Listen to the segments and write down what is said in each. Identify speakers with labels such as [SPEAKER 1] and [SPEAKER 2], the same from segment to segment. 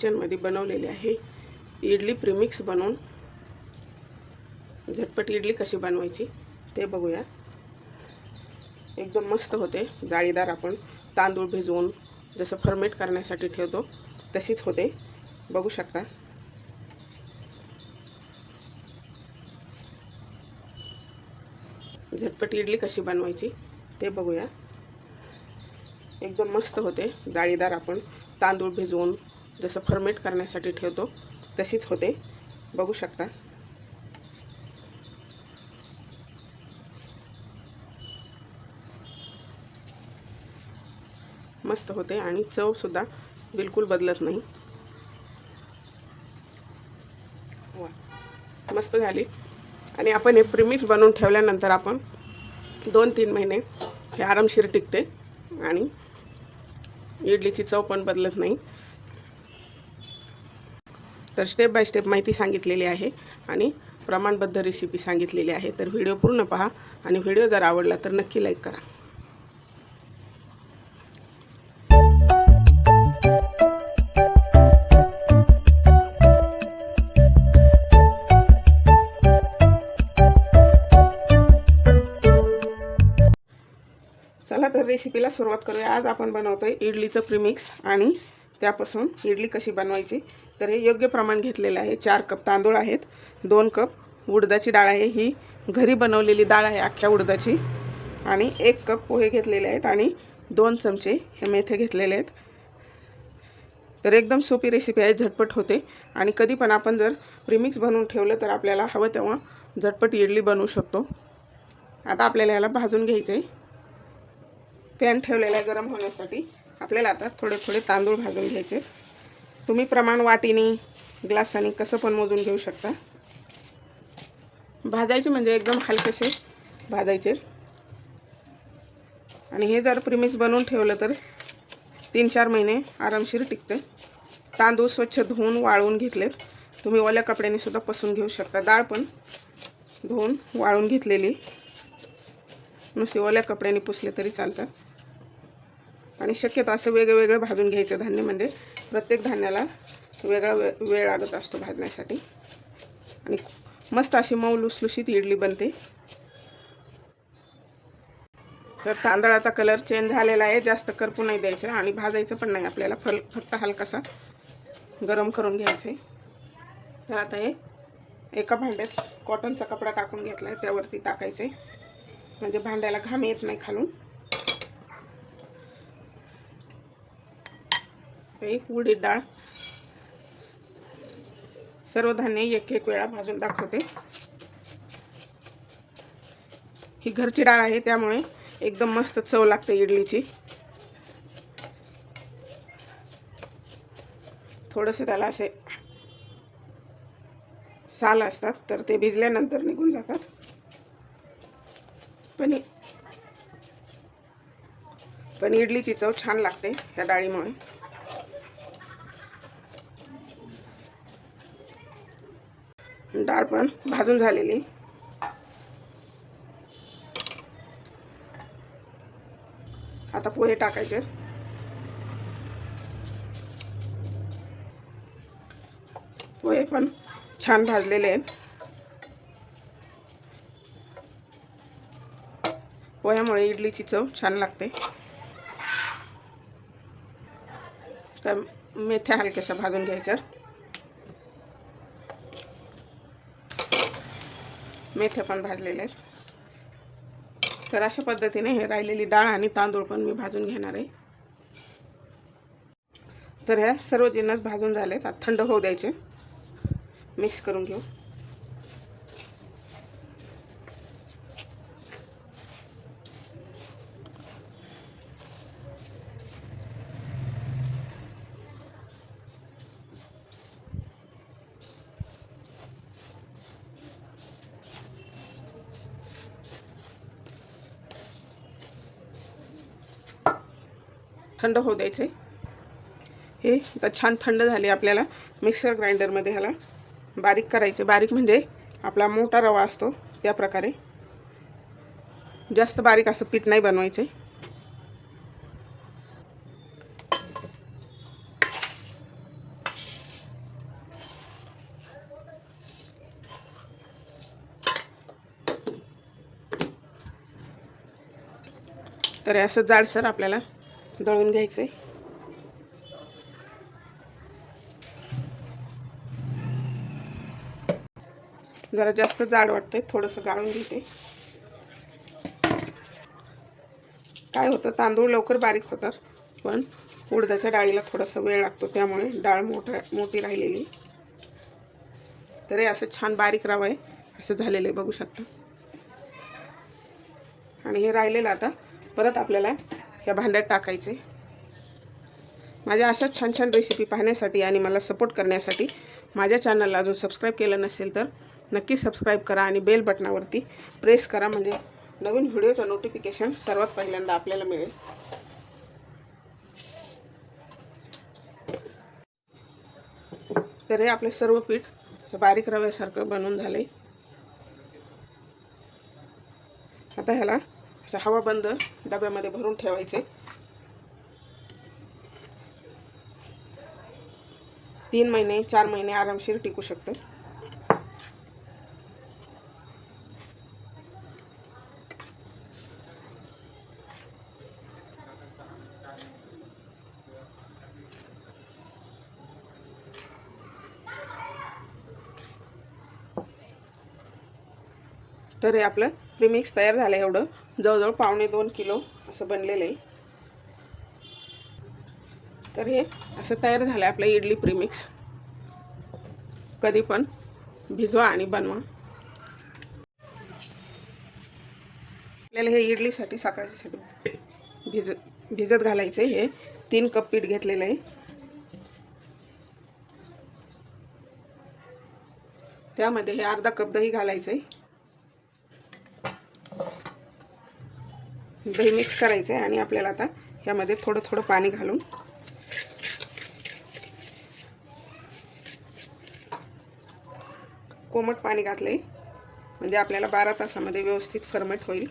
[SPEAKER 1] किचनमध्ये बनवलेली आहे. इडली प्रीमिक्स बनवून झटपट इडली कशी बनवायची ते बघूया. एकदम मस्त होते. जाळीदार आपण तांदूळ भिजवून जसं फर्मेट करण्यासाठी ठेवतो तशीच होते. बघू शकता. झटपट इडली कशी बनवायची ते बघूया. एकदम मस्त होते. जाळीदार आपण तांदूळ भिजवून जसं फर्मेट करण्यासाठी ठेवतो तशीच होते. बघू शकता. मस्त होते आणि चवसुद्धा बिलकुल बदलत नाही. मस्त झाली. आणि आपण हे प्रिमिक्स बनवून ठेवल्यानंतर आपण दोन तीन महिने हे आरामशीर टिकते आणि इडलीची चव पण बदलत नाही. तर स्टेप बाय स्टेप माहिती सांगितलेली आहे आणि प्रमाणबद्ध रेसिपी सांगितलेली आहे. तर व्हिडिओ पूर्ण पहा आणि व्हिडिओ जर आवडला तर नक्की लाईक करा. चला तर रेसिपीला सुरुवात करूया. आज आपण बनवतो आहे इडलीचं प्रीमिक्स आणि त्यापासून इडली कशी बनवायची तर हे योग्य प्रमाण घेतलेलं आहे. चार कप तांदूळ आहेत दोन कप उडदाची डाळ आहे. ही घरी बनवलेली डाळ आहे अख्ख्या उडदाची. आणि एक कप पोहे घेतलेले आहेत आणि दोन चमचे हे मेथे घेतलेले आहेत. तर एकदम सोपी रेसिपी आहे झटपट होते. आणि कधी पण आपण जर प्रीमिक्स बनवून ठेवलं तर आपल्याला हवं तेव्हा झटपट इडली बनवू शकतो. आता आपल्याला याला भाजून घ्यायचं. आहे पॅन ठेवलेला आहे गरम होण्यासाठी. आपल्याला आता थोडे थोडे तांदूळ भाजून घ्यायचे. तुम्ही प्रमाण वाटीने ग्लासाने कसं पण मोजून घेऊ शकता. भाजायचे म्हणजे एकदम हलकेसे भाजायचे. आणि हे जर प्रिमिक्स बनवून ठेवलं तर तीन चार महिने आरामशीर टिकते. तांदूळ स्वच्छ धुवून वाळवून घेतलेत. तुम्ही ओल्या कपड्याने सुद्धा पसून घेऊ शकता. डाळ पण धुवून वाळून घेतलेली. नुसती ओल्या कपड्याने पुसले तरी चालतात. आणि शक्यतो असं वेगळं वेगळं भाजून घ्यायचं धान्य म्हणजे प्रत्येक धान्याला वेगळा वे वेळ लागत असतो भाजण्यासाठी. आणि मस्त अशी मऊ लुसलुशीत इडली बनते. तर तांदळाचा कलर चेंज झालेला आहे. जास्त करपू नाही द्यायचं आणि भाजायचं पण नाही. आपल्याला फल फक्त हलकासा गरम करून घ्यायचं आहे तर आता हे एका भांड्यात कॉटनचा कपडा टाकून घेतला आहे त्यावरती टाकायचं आहे म्हणजे भांड्याला घाम येत नाही खालून. एक उडीद डाळ. सर्व धान्य एक एक वेळा भाजून दाखवते. ही घरची डाळ आहे त्यामुळे एकदम मस्त चव लागते इडलीची. थोडंसं त्याला असे साल असतात तर ते भिजल्यानंतर निघून जातात. पण पण इडलीची चव छान लागते या डाळीमुळे. डाळ पण भाजून झालेली. आता पोहे टाकायचे. पोहे पण छान भाजलेले आहेत. पोह्यामुळे इडलीची चव छान लागते. तर मेथ्या हलक्याशा भाजून घ्यायच्या. मेथ्या पण भाजलेले आहेत. तर अशा पद्धतीने हे राहिलेली डाळ आणि तांदूळ पण मी भाजून घेणार आहे. तर ह्या सर्व जिन्नस भाजून झालेत. आता थंड होऊ द्यायचे. मिक्स करून घेऊ. थंड होऊ द्यायचं. हे आता छान थंड झाले आपल्याला. मिक्सर ग्राइंडरमध्ये ह्याला बारीक करायचे. बारीक म्हणजे आपला मोठा रवा असतो त्या प्रकारे. जास्त बारीक असं पीठ नाही बनवायचे. तर असं जाडसर आपल्याला दळून घ्यायचं. आहे जरा जास्त जाड वाटतंय थोडंसं गाळून घेते. काय होतं तांदूळ लवकर बारीक होतात पण उडदाच्या डाळीला थोडासा वेळ लागतो त्यामुळे डाळ मोठा मोठी राहिलेली. तरी असं छान बारीक रवा आहे असं झालेलं आहे बघू शकता. आणि हे राहिलेलं आता परत आपल्याला ह्या भांड्यात टाकायचे. माझ्या अशाच छान छान रेसिपी पाहण्यासाठी आणि मला सपोर्ट करण्यासाठी माझ्या चॅनलला अजून सबस्क्राईब केलं नसेल तर नक्की सबस्क्राईब करा आणि बेल बटनावरती प्रेस करा म्हणजे नवीन व्हिडिओचं नोटिफिकेशन सर्वात पहिल्यांदा आपल्याला मिळेल. तर हे आपले सर्व पीठ असं बारीक रव्यासारखं बनवून झालं. आता ह्याला असं हवा बंद डब्यामध्ये भरून ठेवायचे. तीन महिने चार महिने आरामशीर टिकू शकतं. तर हे आपलं प्रीमिक्स तयार झालं आहे एवढं. जवळजवळ पावणे दोन किलो असं बनलेलं आहे. तर हे असं तयार झालं आहे आपलं इडली प्रीमिक्स. कधी पण भिजवा आणि बनवा. आपल्याला हे इडलीसाठी सकाळच्यासाठी भिज भिजत घालायचं हे तीन कप पीठ घेतलेलं आहे. त्यामध्ये हे अर्धा कप दही घालायचं आहे. दही मिक्स करायचं आहे आणि आपल्याला आता ह्यामध्ये थोडं थोडं पाणी घालून कोमट पाणी घातलं आहे म्हणजे आपल्याला बारा तासामध्ये व्यवस्थित फर्मेट होईल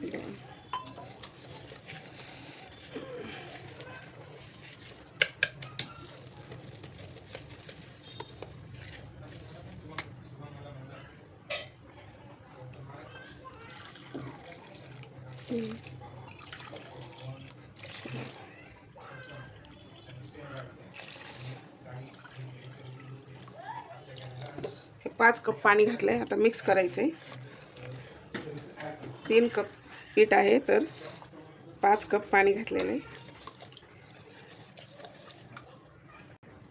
[SPEAKER 1] हे पाच कप पाणी घातलं आहे आता मिक्स करायचं आहे तीन कप पीठ आहे तर पाच कप पाणी घातलेलं आहे.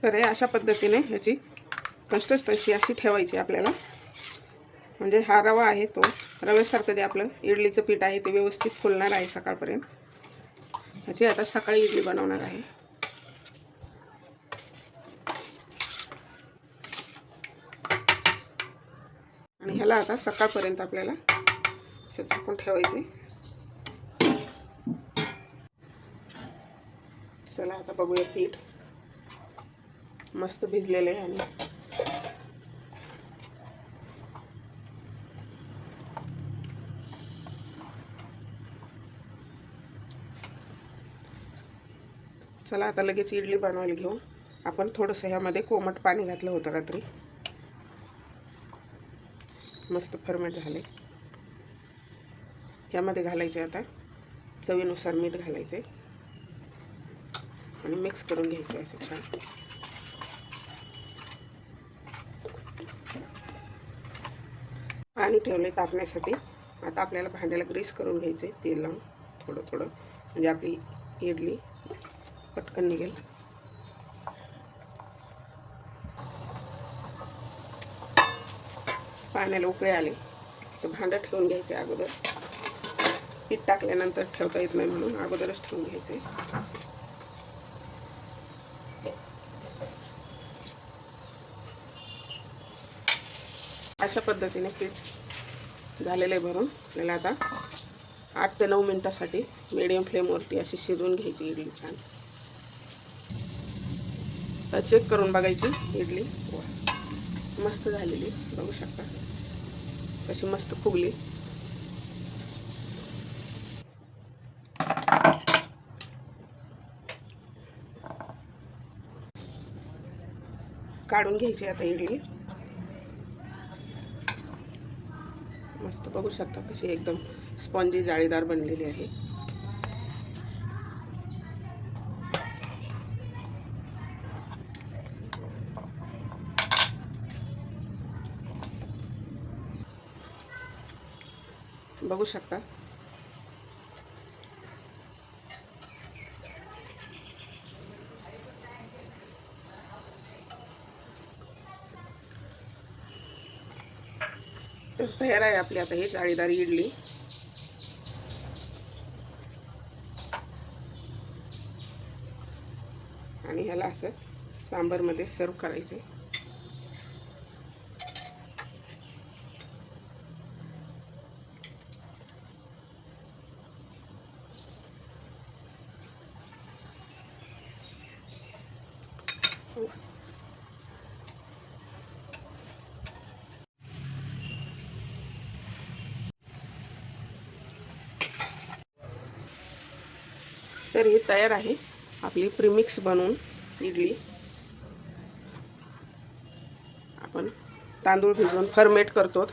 [SPEAKER 1] तर हे अशा पद्धतीने ह्याची कन्सिस्टन्सी अशी ठेवायची आपल्याला. म्हणजे हा रवा आहे तो. रव्यासारखं जे आपलं इडलीचं पीठ आहे ते व्यवस्थित फुलणार आहे सकाळपर्यंत. ह्याची आता सकाळी इडली बनवणार आहे. आणि ह्याला आता सकाळपर्यंत आपल्याला झाकून ठेवायचे. चला आता बघूया पीठ. मस्त भिजलेलं आहे आणि चला आता लगेच इडली बनवायला घेऊ. आपण थोडंसं ह्यामध्ये कोमट पाणी घातलं होतं रात्री. मस्त फर्मेट झाले. ह्यामध्ये घालायचे आता चवीनुसार मीठ घालायचे. आणि मिक्स करून घ्यायचे असं छान. पाणी ठेवले तापण्यासाठी. आता आपल्याला भांड्याला ग्रीस करून घ्यायचे तेल लावून थोडं थोडं म्हणजे आपली इडली पटकन निघेल. पाण्याला उकळे आले. तर भांडं ठेवून घ्यायचे अगोदर. पीठ टाकल्यानंतर ठेवता येत नाही म्हणून अगोदरच ठेवून घ्यायचे. अशा पद्धतीने पीठ झालेलं आहे भरून. आपल्याला आता आठ ते नऊ मिनटासाठी मिडियम फ्लेमवरती अशी शिजवून घ्यायची इडली छान. चेक करून बघायची इडली. मस्त झालेली बघू शकता. कशी मस्त फुगली. काढून घ्यायची आता इडली. मस्त बघू शकता कशी एकदम स्पॉन्जी जाळीदार बनलेली आहे. बघू शकता. तर तयार आहे आपली आता ही जाळीदार इडली. आणि ह्याला असं सांबरमध्ये सर्व करायचं तर ही तयार आहे. आपली प्रीमिक्स बनवून इडली. आपण तांदूळ भिजवून फर्मेट करतो